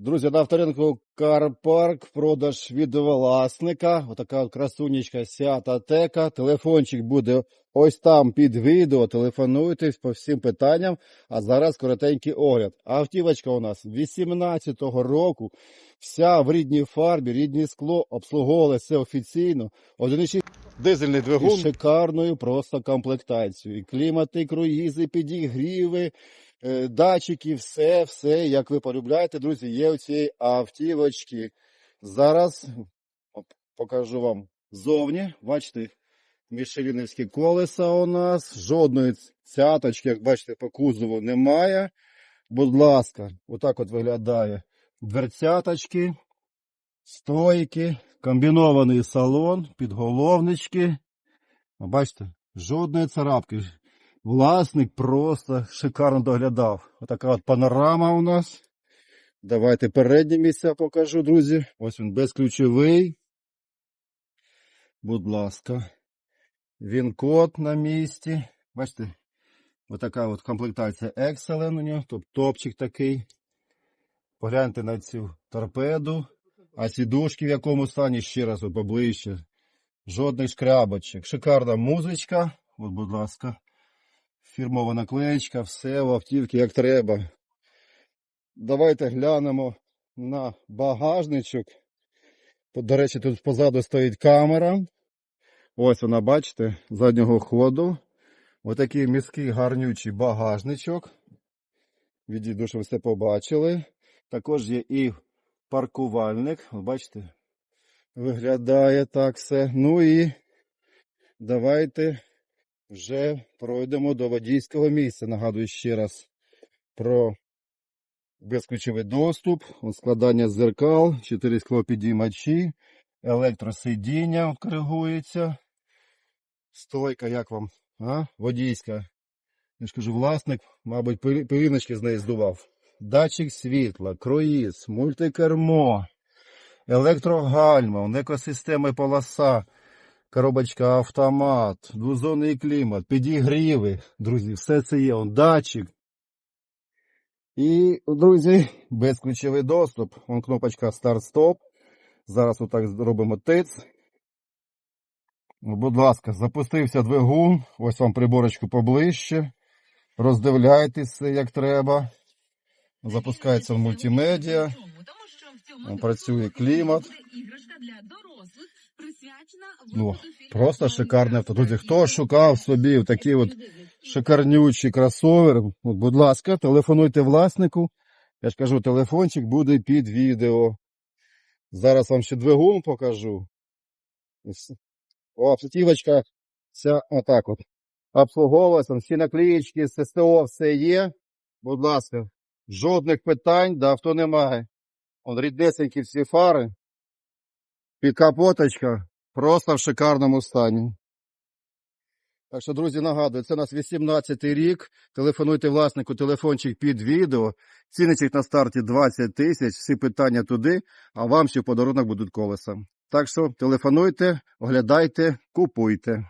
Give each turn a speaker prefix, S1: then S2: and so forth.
S1: Друзі, на авторинку Карпарк, продаж від власника. Отака от красунечка сята тека. Телефончик буде ось там під відео. Телефонуйте по всім питанням. А зараз коротенький огляд. Автівочка у нас 18-го року. Вся в рідній фарбі, рідне скло, обслуговували все офіційно. 1,6
S2: Дизельний
S1: і
S2: двигун.
S1: шикарною просто комплектацією. І клімати, круїзи, підігріви, датчики, все, все, як ви полюбляєте, друзі, є цієї автівочки. Зараз покажу вам зовні. Бачите, мішелінівські колеса у нас. Жодної цяточки, як бачите, по кузову немає. Будь ласка, отак от виглядає дверцяточки, стойки, комбінований салон, підголовнички. Бачите, жодної царапки. Власник просто шикарно доглядав. Отака от панорама у нас. Давайте передні місця покажу, друзі. Ось він безключовий. Будь ласка. Він код на місці. Бачите, отака от комплектація Excellent у нього, тобто топчик такий. Погляньте на цю торпеду. А сідушки в якому стані ще раз поближче. Жодних шкрябочок. Шикарна музичка. От, будь ласка. Фірмова наклеєчка, все в автівці як треба. Давайте глянемо на багажничок. До речі, тут позаду стоїть камера. Ось вона, бачите, заднього ходу. Отакий міський гарнючий багажничок. Відійду, щоб все побачили. Також є і паркувальник. Бачите, виглядає так все. Ну і давайте вже пройдемо до водійського місця. Нагадую ще раз про безключовий доступ, складання зеркал, 4 склопідіймачі, електросидіння коригується. Стойка, як вам? А? Водійська. Я ж кажу, власник, мабуть, пили- пилиночки з неї здував. Датчик світла, круїз, мультикермо, електрогальма, екосистеми полоса, коробочка автомат, двозонний клімат, підігріви. Друзі, все це є. Он датчик. І, друзі, безключовий доступ. Вон кнопочка старт-стоп. Зараз отак зробимо тиц. Будь ласка, запустився двигун. Ось вам приборочку поближче. Роздивляйтесь все як треба. Запускається в мультимедіа.
S3: Працює клімат.
S1: Ну, просто шикарне авто. Друзі, хто шукав собі такий от шикарнючий кросовер, от, будь ласка, телефонуйте власнику. Я ж кажу, телефончик буде під відео. Зараз вам ще двигун покажу. О, автівочка вся отак от. Обслуговується, всі наклеїчки, ССТО, все є. Будь ласка, жодних питань до авто немає. Он ріднесенькі всі фари. Підкапоточка просто в шикарному стані. Так що, друзі, нагадую, це у нас 18-й рік. Телефонуйте власнику, телефончик під відео. Ціничок на старті 20 тисяч, всі питання туди, а вам ще в подарунок будуть колеса. Так що телефонуйте, оглядайте, купуйте.